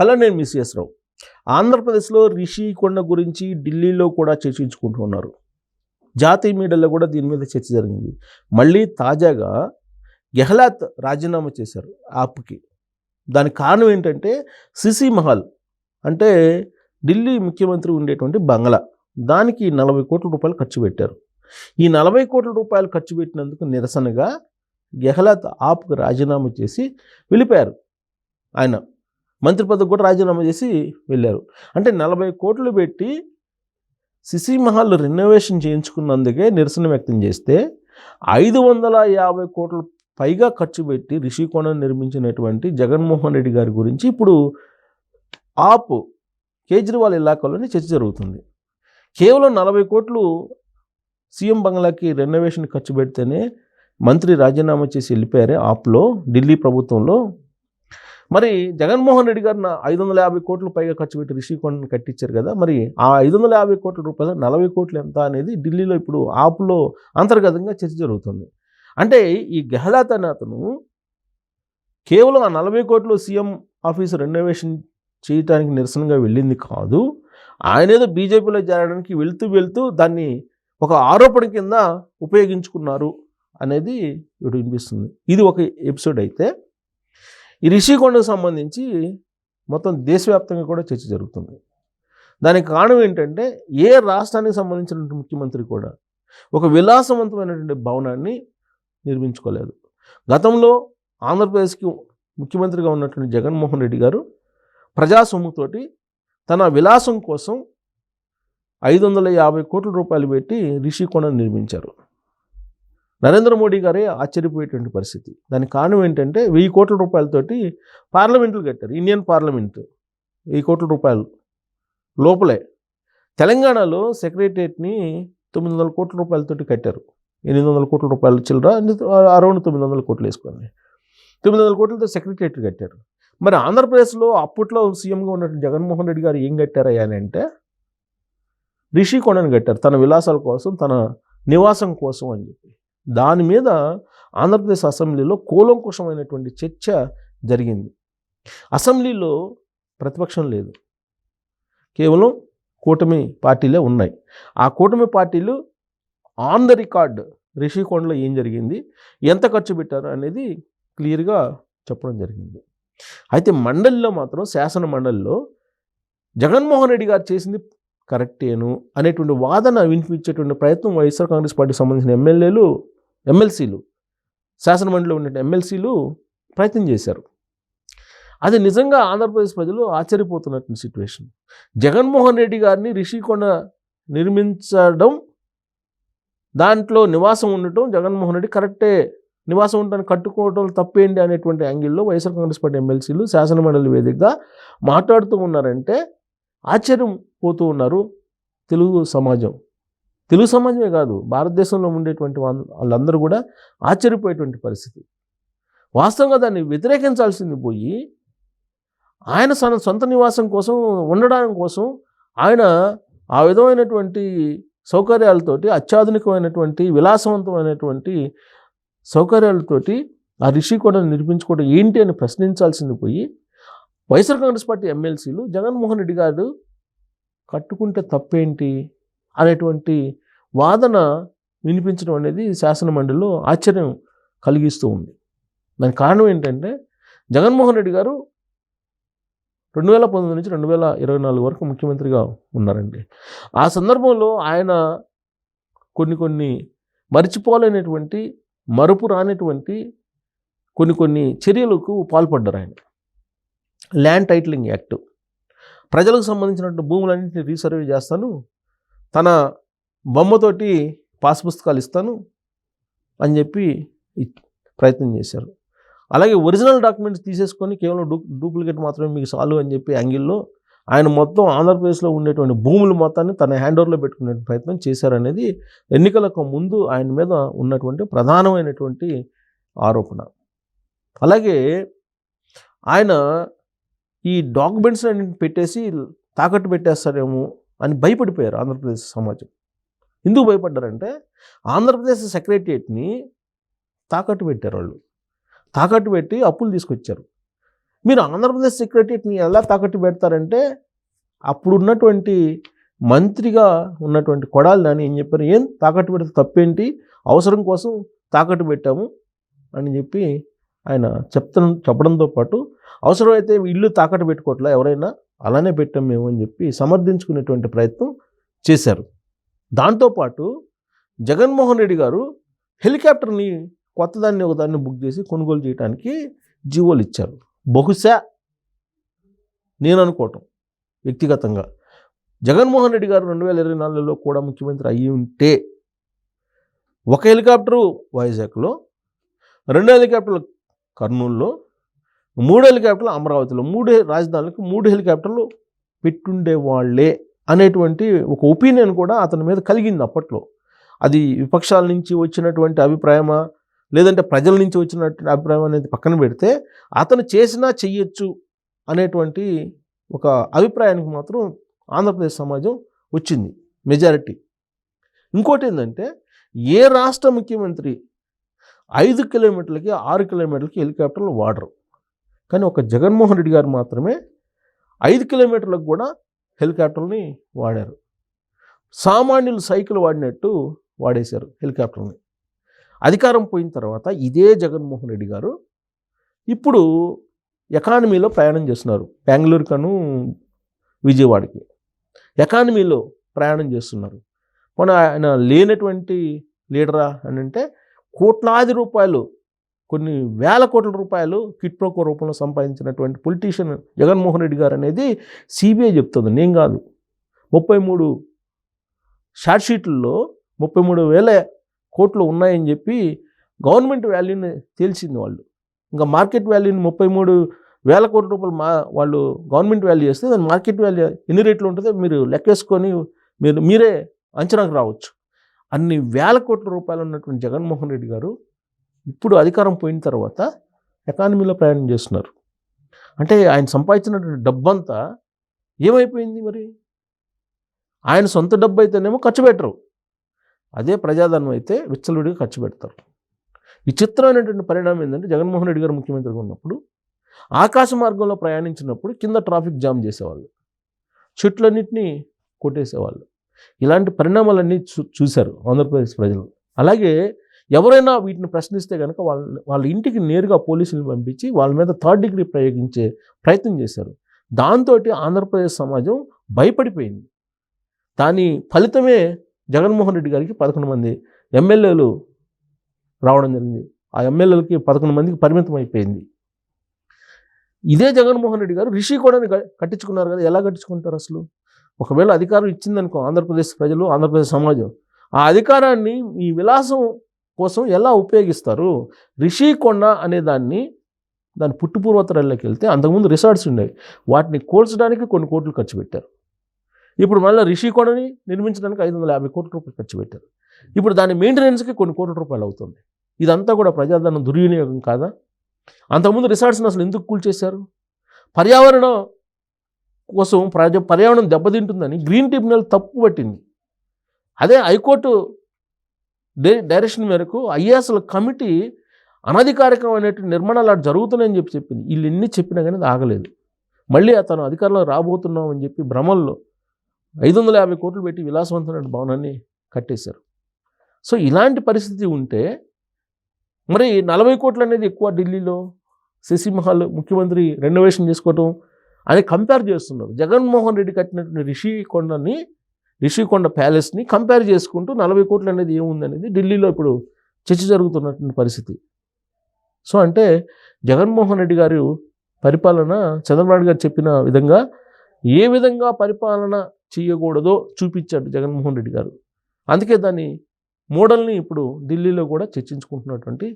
Hello నేను miss రావు ఆంధ్రప్రదేశ్లో రిషి కొండ గురించి ఢిల్లీలో కూడా చర్చించుకుంటూ ఉన్నారు. జాతీయ మీడియాలో కూడా దీని మీద చర్చ జరిగింది. మళ్ళీ తాజాగా గెహ్లాత్ రాజీనామా చేశారు యాప్కి దానికి కారణం ఏంటంటే సిసి మహల్ అంటే ఢిల్లీ ముఖ్యమంత్రి ఉండేటువంటి బంగ్లా. దానికి నలభై కోట్ల రూపాయలు ఖర్చు పెట్టారు. ఈ నలభై కోట్ల రూపాయలు ఖర్చు పెట్టినందుకు నిరసనగా గెహ్లాత్ ఆప్కు రాజీనామా చేసి వెళ్ళిపోయారు ఆయన. మంత్రి పదవి కూడా రాజీనామా చేసి వెళ్ళారు. అంటే నలభై కోట్లు పెట్టి సిసి మహల్ రెనోవేషన్ చేయించుకున్నందుకే నిరసన వ్యక్తం చేస్తే ఐదు వందల యాభై కోట్ల పైగా ఖర్చు పెట్టి రిషికోణం నిర్మించినటువంటి జగన్మోహన్ రెడ్డి గారి గురించి ఇప్పుడు ఆప్ కేజ్రీవాల్ ఇలాకాలోనే చర్చ జరుగుతుంది. కేవలం నలభై కోట్లు సీఎం బంగ్లాకి రెనోవేషన్ ఖర్చు పెడితేనే మంత్రి రాజీనామా చేసి వెళ్ళిపోయారే ఆప్లో ఢిల్లీ ప్రభుత్వంలో మరి జగన్మోహన్ రెడ్డి గారిన ఐదు వందల యాభై కోట్లు పైగా ఖర్చు పెట్టి రిషికొండను కట్టించారు కదా మరి ఆ ఐదు వందల యాభై కోట్ల రూపాయలు నలభై కోట్లు ఎంత అనేది ఢిల్లీలో ఇప్పుడు ఆపులో అంతర్గతంగా చర్చ జరుగుతుంది. అంటే ఈ గెహ్లాత్ అనే అతను కేవలం ఆ నలభై కోట్లు సీఎం ఆఫీస్ రెనోవేషన్ చేయటానికి నిరసనగా వెళ్ళింది కాదు ఆయన ఏదో బీజేపీలో చేరడానికి వెళ్తూ వెళ్తూ దాన్ని ఒక ఆరోపణ కింద ఉపయోగించుకున్నారు అనేది ఇప్పుడు వినిపిస్తుంది. ఇది ఒక ఎపిసోడ్ అయితే. ఈ రిషికొండకు సంబంధించి మొత్తం దేశవ్యాప్తంగా కూడా చర్చ జరుగుతుంది. దానికి కారణం ఏంటంటే ఏ రాష్ట్రానికి సంబంధించినటువంటి ముఖ్యమంత్రి కూడా ఒక విలాసవంతమైనటువంటి భవనాన్ని నిర్మించుకోలేదు. గతంలో ఆంధ్రప్రదేశ్కి ముఖ్యమంత్రిగా ఉన్నటువంటి జగన్మోహన్ రెడ్డి గారు ప్రజాసొమ్ముతోటి తన విలాసం కోసం ఐదు వందల యాభై కోట్ల రూపాయలు పెట్టి రిషికొండను నిర్మించారు. నరేంద్ర మోడీ గారే ఆశ్చర్యపోయేటువంటి పరిస్థితి. దానికి కారణం ఏంటంటే వెయ్యి కోట్ల రూపాయలతోటి పార్లమెంట్లు కట్టారు. ఇండియన్ పార్లమెంట్ వెయ్యి కోట్ల రూపాయలు లోపలే. తెలంగాణలో సెక్రటరియట్ని తొమ్మిది వందల కోట్ల రూపాయలతోటి కట్టారు. ఎనిమిది వందల కోట్ల రూపాయలు చిల్లర అరౌండ్ తొమ్మిది వందల కోట్లు వేసుకోండి తొమ్మిది వందల కోట్లతో సెక్రటరియట్ కట్టారు. మరి ఆంధ్రప్రదేశ్లో అప్పట్లో సీఎంగా ఉన్నటువంటి జగన్మోహన్ రెడ్డి గారు ఏం కట్టారయ్యా అని అంటే రిషికొండను కట్టారు. తన విలాసాల కోసం తన నివాసం కోసం అని చెప్పి. దాని మీద ఆంధ్రప్రదేశ్ అసెంబ్లీలో కూలంకుషమైనటువంటి చర్చ జరిగింది. అసెంబ్లీలో ప్రతిపక్షం లేదు. కేవలం కూటమి పార్టీలే ఉన్నాయి. ఆ కూటమి పార్టీలు ఆన్ ద రికార్డ్ రిషికొండలో ఏం జరిగింది ఎంత ఖర్చు పెట్టారు అనేది క్లియర్గా చెప్పడం జరిగింది. అయితే మండలిలో మాత్రం శాసన మండలిలో జగన్మోహన్ రెడ్డి గారు చేసింది కరెక్టేను అనేటువంటి వాదన వినిపించేటువంటి ప్రయత్నం వైఎస్ఆర్ కాంగ్రెస్ పార్టీకి సంబంధించిన ఎమ్మెల్యేలు ఎమ్మెల్సీలు శాసనమండలిలో ఉన్న ఎమ్మెల్సీలు ప్రయత్నం చేశారు. అది నిజంగా ఆంధ్రప్రదేశ్ ప్రజలు ఆశ్చర్యపోతున్నటువంటి సిచ్యువేషన్ జగన్మోహన్ రెడ్డి గారిని రిషికొండ నిర్మించడం దాంట్లో నివాసం ఉండటం జగన్మోహన్ రెడ్డి కరెక్టే నివాసం ఉండటానికి కట్టుకోవడం తప్పేంటి అనేటువంటి యాంగిల్లో వైఎస్ఆర్ కాంగ్రెస్ పార్టీ ఎమ్మెల్సీలు శాసనమండలి వేదికగా మాట్లాడుతూ ఉన్నారంటే ఆశ్చర్యం పోతూ ఉన్నారు తెలుగు సమాజం. తెలుగు సమాజమే కాదు భారతదేశంలో ఉండేటువంటి వాళ్ళందరూ కూడా ఆశ్చర్యపోయేటువంటి పరిస్థితి. వాస్తవంగా దాన్ని వ్యతిరేకించాల్సింది పోయి ఆయన తన సొంత నివాసం కోసం ఉండడానికి కోసం ఆయన ఆ విధమైనటువంటి సౌకర్యాలతోటి అత్యాధునికమైనటువంటి విలాసవంతమైనటువంటి సౌకర్యాలతోటి ఆ రిషికొండను నిర్మించుకోవడం ఏంటి అని ప్రశ్నించాల్సింది పోయి వైఎస్ఆర్ కాంగ్రెస్ పార్టీ ఎమ్మెల్సీలు జగన్మోహన్ రెడ్డి గారు కట్టుకుంటే తప్పేంటి అనేటువంటి వాదన వినిపించడం అనేది శాసనమండలిలో ఆశ్చర్యం కలిగిస్తూ ఉంది. దానికి కారణం ఏంటంటే జగన్మోహన్ రెడ్డి గారు రెండు వేల పంతొమ్మిది నుంచి రెండు వేల ఇరవై నాలుగు వరకు ముఖ్యమంత్రిగా ఉన్నారండి. ఆ సందర్భంలో ఆయన కొన్ని కొన్ని మరిచిపోలేనటువంటి మరుపు రానటువంటి కొన్ని కొన్ని చర్యలకు పాల్పడ్డారు ఆయన. ల్యాండ్ టైటిలింగ్ యాక్ట్ ప్రజలకు సంబంధించినటువంటి భూములన్నింటినీ రీసర్వే చేస్తాను. తన బొమ్మతోటి పాస్ పుస్తకాలు ఇస్తాను అని చెప్పి ప్రయత్నం చేశారు. అలాగే ఒరిజినల్ డాక్యుమెంట్స్ తీసేసుకొని కేవలం డూ డూప్లికేట్ మాత్రమే మీకు సాల్వ్ అని చెప్పి యాంగిల్లో ఆయన మొత్తం ఆంధ్రప్రదేశ్లో ఉండేటువంటి భూములు మొత్తాన్ని తన హ్యాండ్ ఓవర్లో పెట్టుకునే ప్రయత్నం చేశారనేది ఎన్నికలకు ముందు ఆయన మీద ఉన్నటువంటి ప్రధానమైనటువంటి ఆరోపణ. అలాగే ఆయన ఈ డాక్యుమెంట్స్ అన్ని పెట్టేసి తాకట్టు పెట్టేస్తారేమో అని భయపడిపోయారు ఆంధ్రప్రదేశ్ సమాజం. ఎందుకు భయపడ్డారంటే ఆంధ్రప్రదేశ్ సెక్రటరియట్ని తాకట్టు పెట్టారు వాళ్ళు. తాకట్టు పెట్టి అప్పులు తీసుకొచ్చారు. మీరు ఆంధ్రప్రదేశ్ సెక్రటరియట్ని ఎలా తాకట్టు పెడతారంటే అప్పుడు ఉన్నటువంటి మంత్రిగా ఉన్నటువంటి కొడాలి నాని ఏం చెప్పారు? ఏం తాకట్టు పెడితే తప్పేంటి? అవసరం కోసం తాకట్టు పెట్టాము అని చెప్పి ఆయన చెప్త చెప్పడంతో పాటు అవసరమైతే ఇల్లు తాకట్టు పెట్టుకోవట్లా ఎవరైనా అలానే పెట్టాం మేము అని చెప్పి సమర్థించుకునేటువంటి ప్రయత్నం చేశారు. దాంతోపాటు జగన్మోహన్ రెడ్డి గారు హెలికాప్టర్ని కొత్తదాన్ని ఒకదాన్ని బుక్ చేసి కొనుగోలు చేయడానికి జీవోలు ఇచ్చారు. బహుశా నేను అనుకోవటం వ్యక్తిగతంగా. జగన్మోహన్ రెడ్డి గారు రెండు వేల ఇరవై నాలుగులో కూడా ముఖ్యమంత్రి అయ్యి ఉంటే ఒక హెలికాప్టరు వైజాగ్లో రెండు హెలికాప్టర్లు కర్నూలులో మూడు హెలికాప్టర్లు అమరావతిలో మూడు రాజధానులకు మూడు హెలికాప్టర్లు పెట్టుండే వాళ్ళే అనేటువంటి ఒక ఒపీనియన్ కూడా అతని మీద కలిగింది అప్పట్లో. అది విపక్షాల నుంచి వచ్చినటువంటి అభిప్రాయమా లేదంటే ప్రజల నుంచి వచ్చినటువంటి అభిప్రాయం అనేది పక్కన పెడితే అతను చేసినా చెయ్యొచ్చు అనేటువంటి ఒక అభిప్రాయానికి మాత్రం ఆంధ్రప్రదేశ్ సమాజం వచ్చింది మెజారిటీ. ఇంకోటి ఏంటంటే ఏ రాష్ట్ర ముఖ్యమంత్రి ఐదు కిలోమీటర్లకి ఆరు కిలోమీటర్లకి హెలికాప్టర్లు వాడరు. కానీ ఒక జగన్మోహన్ రెడ్డి గారు మాత్రమే ఐదు కిలోమీటర్లకు కూడా హెలికాప్టర్ని వాడారు. సామాన్యులు సైకిల్ వాడినట్టు వాడేశారు హెలికాప్టర్ని అధికారం పోయిన తర్వాత ఇదే జగన్మోహన్ రెడ్డి గారు ఇప్పుడు ఎకానమీలో ప్రయాణం చేస్తున్నారు. బెంగళూరు కను విజయవాడకి ఎకానమీలో ప్రయాణం చేస్తున్నారు. మన ఆయన లేనటువంటి లీడరా అని అంటే కోట్లాది రూపాయలు కొన్ని వేల కోట్ల రూపాయలు కిట్ప్రోకో రూపంలో సంపాదించినటువంటి పొలిటీషియన్ జగన్మోహన్ రెడ్డి గారు అనేది సిబిఐ చెప్తుంది. నేను కాదు. ముప్పై మూడు షార్ట్షీట్లలో ముప్పై మూడు వేల కోట్లు ఉన్నాయని చెప్పి గవర్నమెంట్ వాల్యూని తేల్చింది వాళ్ళు. ఇంకా మార్కెట్ వాల్యూని ముప్పై మూడు వేల కోట్ల రూపాయలు మా వాళ్ళు గవర్నమెంట్ వాల్యూ చేస్తే దాని మార్కెట్ వాల్యూ ఎన్ని రేట్లు ఉంటుందో మీరు లెక్కేసుకొని మీరు మీరే అంచనాకు రావచ్చు. అన్ని వేల కోట్ల రూపాయలు ఉన్నటువంటి జగన్మోహన్ రెడ్డి గారు ఇప్పుడు అధికారం పోయిన తర్వాత ఎకానమీలో ప్రయాణం చేస్తున్నారు. అంటే ఆయన సంపాదించినటువంటి డబ్బంతా ఏమైపోయింది మరి? ఆయన సొంత డబ్బు అయితేనేమో ఖర్చు పెట్టరు. అదే ప్రజాధనం అయితే విచ్చలవిడిగా ఖర్చు పెడతారు. విచిత్రమైనటువంటి పరిణామం ఏంటంటే జగన్మోహన్ రెడ్డి గారు ముఖ్యమంత్రిగా ఉన్నప్పుడు ఆకాశ మార్గంలో ప్రయాణించినప్పుడు కింద ట్రాఫిక్ జామ్ చేసేవాళ్ళు. చెట్లన్నింటినీ కొట్టేసేవాళ్ళు. ఇలాంటి పరిణామాలన్నీ చూ చూశారు ఆంధ్రప్రదేశ్ ప్రజలు. అలాగే ఎవరైనా వీటిని ప్రశ్నిస్తే కనుక వాళ్ళ వాళ్ళ ఇంటికి నేరుగా పోలీసులు పంపించి వాళ్ళ మీద థర్డ్ డిగ్రీ ప్రయోగించే ప్రయత్నం చేశారు. దాంతో ఆంధ్రప్రదేశ్ సమాజం భయపడిపోయింది. దాని ఫలితమే జగన్మోహన్ రెడ్డి గారికి పదకొండు మంది ఎమ్మెల్యేలు రావడం జరిగింది. ఆ ఎమ్మెల్యేలకి పదకొండు మందికి పరిమితం అయిపోయింది. ఇదే జగన్మోహన్ రెడ్డి గారు రిషి కూడా కట్టించుకున్నారు కదా ఎలా కట్టించుకుంటారు అసలు? ఒకవేళ అధికారం ఇచ్చిందనుకో ఆంధ్రప్రదేశ్ ప్రజలు ఆంధ్రప్రదేశ్ సమాజం ఆ అధికారాన్ని ఈ విలాసం కోసం ఎలా ఉపయోగిస్తారు? రిషికొండ అనే దాన్ని దాని పుట్టుపూర్వతరాల్లోకి వెళ్తే అంతకుముందు రిసార్ట్స్ ఉండేవి. వాటిని కోల్చడానికి కొన్ని కోట్లు ఖర్చు పెట్టారు. ఇప్పుడు మళ్ళీ రిషికొండని నిర్మించడానికి ఐదు వందల యాభై కోట్ల రూపాయలు ఖర్చు పెట్టారు. ఇప్పుడు దాని మెయింటెనెన్స్కి కొన్ని కోట్ల రూపాయలు అవుతుంది. ఇదంతా కూడా ప్రజాధనం దుర్వినియోగం కాదా? అంతకుముందు రిసార్ట్స్ని అసలు ఎందుకు కూల్చేశారు? పర్యావరణం కోసం ప్రజ పర్యావరణం దెబ్బతింటుందని గ్రీన్ ట్రిబ్యునల్ తప్పు పట్టింది. అదే హైకోర్టు డైరెక్షన్ మేరకు ఐఏఎస్ల కమిటీ అనధికారికమైనటువంటి నిర్మాణాలు అటు జరుగుతున్నాయని చెప్పి చెప్పింది. వీళ్ళు ఎన్ని చెప్పినా కానీ ఆగలేదు. మళ్ళీ అతను అధికారంలో రాబోతున్నాం అని చెప్పి భ్రమల్లో ఐదు వందల యాభై కోట్లు పెట్టి విలాసవంతమైన భవనాన్ని కట్టేశారు. సో ఇలాంటి పరిస్థితి ఉంటే మరి నలభై కోట్లు అనేది ఎక్కువ ఢిల్లీలో శశిమహల్ ముఖ్యమంత్రి రెనోవేషన్ చేసుకోవటం అని కంపేర్ చేస్తున్నారు. జగన్మోహన్ రెడ్డి కట్టినటువంటి రిషికొండని రిషికొండ ప్యాలెస్ని కంపేర్ చేసుకుంటూ నలభై కోట్లు అనేది ఏముంది అనేది ఢిల్లీలో ఇప్పుడు చర్చ జరుగుతున్నటువంటి పరిస్థితి. సో అంటే జగన్మోహన్ రెడ్డి గారు పరిపాలన చంద్రబాబు గారు చెప్పిన విధంగా ఏ విధంగా పరిపాలన చేయకూడదో చూపించాడు జగన్మోహన్ రెడ్డి గారు. అందుకే దాని మోడల్ని ఇప్పుడు ఢిల్లీలో కూడా చర్చించుకుంటున్నటువంటి